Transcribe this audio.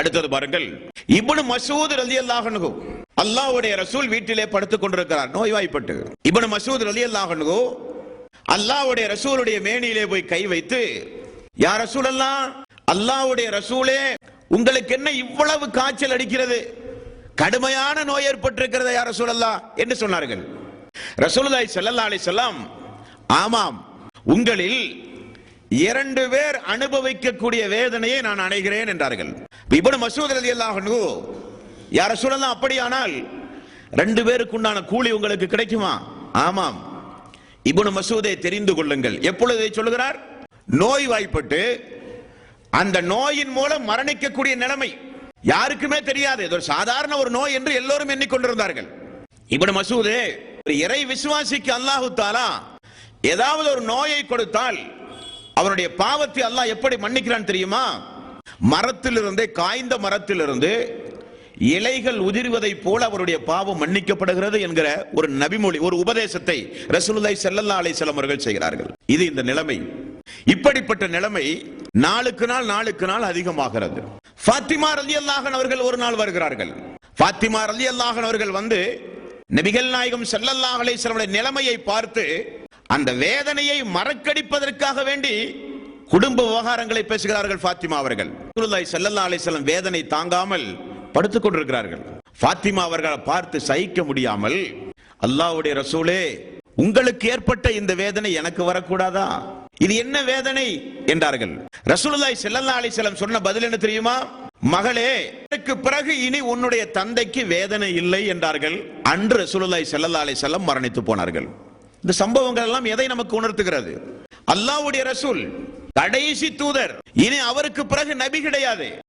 அடுத்தது பாருங்கள். இப்னு மசூத் ரலி அன்ஹு அல்லாஹ்வுடைய ரசூல் வீட்டிலே படுத்துக் கொண்டிருக்கிறார். நோய்வாய்ப்பட்டு. இப்னு மசூத் ரலி அன்ஹு அல்லாஹ்வுடைய ரசூலுடைய மேனியிலே போய் கை வைத்து யார் ரசூல் அல்லா அல்லாஹ்வுடைய ரசூலே உங்களுக்கு என்ன இவ்வளவு காய்ச்சல் அடிக்கிறது? கடுமையான நோய் ஏற்பட்டிருக்கிறது ரசூல் அல்லா என்று சொன்னார்கள். ரசூலுல்லாய் சல்லல்லா அலி சொல்லாம் ஆமாம் உங்களில் இரண்டு பேர் அனுபவிக்கக்கூடிய வேதனையை நான் அணைகிறேன் என்றார்கள். இப்னு மசூத் ரலியல்லாஹு அன்ஹு யார சொல்லலாம் அப்படியானால் ரெண்டு பேருக்கு உண்டான கூலி உங்களுக்கு கிடைக்குமா? ஆமாம். இப்னு மசூதை தெரிந்து கொள்ளுங்கள். எப்பொழுது சொல்லுகிறார்? நோய் வாய்ப்பட்டு அந்த நோயின் மூலம் மரணிக்கக்கூடிய நிலைமை யாருக்குமே தெரியாது. இது ஒரு சாதாரண ஒரு நோய் என்று எல்லோரும் எண்ணிக்கொண்டிருந்தார்கள். இப்னு மசூதே ஒரு இறை விசுவாசிக்கு அல்லாஹு தாலா ஏதாவது ஒரு நோயை கொடுத்தால் அவனுடைய பாவத்தை அல்லாஹ் எப்படி மன்னிக்கிறான் தெரியுமா? மரத்திலிருந்தே காய்ந்த மரத்திலிருந்து இலைகள் உதிர்வதை போல அவருடைய பாவம் மன்னிக்கப்படுகிறது என்கிற ஒரு நபிமொழி ஒரு உபதேசத்தை ரசூலுல்லாஹி ஸல்லல்லாஹு அலைஹி வஸல்லம் அவர்கள் செய்கிறார்கள். இது இந்த நிலைமை. இப்படிப்பட்ட நிலைமை நாளுக்கு நாள் நாளுக்கு நாள் அதிகமாகிறது. ஃபாத்திமா ரலி அல்லாஹன் அவர்கள் ஒரு நாள் வருகிறார்கள். ஃபாத்திமா ரலி அல்லாஹன் அவர்கள் வந்து நபிகள் நாயகம் ஸல்லல்லாஹு அலைஹி வஸல்லம் நிலைமையை பார்த்து அந்த வேதனையை மறக்கடிப்பதற்காக வேண்டி குடும்ப விவகாரங்களை பேசுகிறார்கள் ஃபாத்திமா அவர்கள். செல்லல்லா ஸல்லல்லாஹு வேதனை தாங்காமல் படுத்துக் கொண்டிருக்கிறார்கள். ஃபாத்திமா அவர்களை பார்த்து சகிக்க முடியாமல் அல்லாஹ்வுடைய ரசூலே உங்களுக்கு ஏற்பட்ட இந்த வேதனை எனக்கு வரக்கூடாதா? இது என்ன வேதனை? என்றார்கள். ரசூலுல்லாய் செல்லல்லா அலைஹி சொன்ன பதில் என்ன தெரியுமா? மகளே எனக்கு பிறகு இனி உன்னுடைய தந்தைக்கு வேதனை இல்லை என்றார்கள். அன்று ரசூலுல்லாய் செல்லல்லா அலைஹி வஸல்லம் மரணித்து போனார்கள். இந்த சம்பவங்கள் எல்லாம் எதை நமக்கு உணர்த்துகிறது? அல்லாஹ்வுடைய ரசூல் கடைசி தூதர். இனி அவருக்கு பிறகு நபி கிடையாது.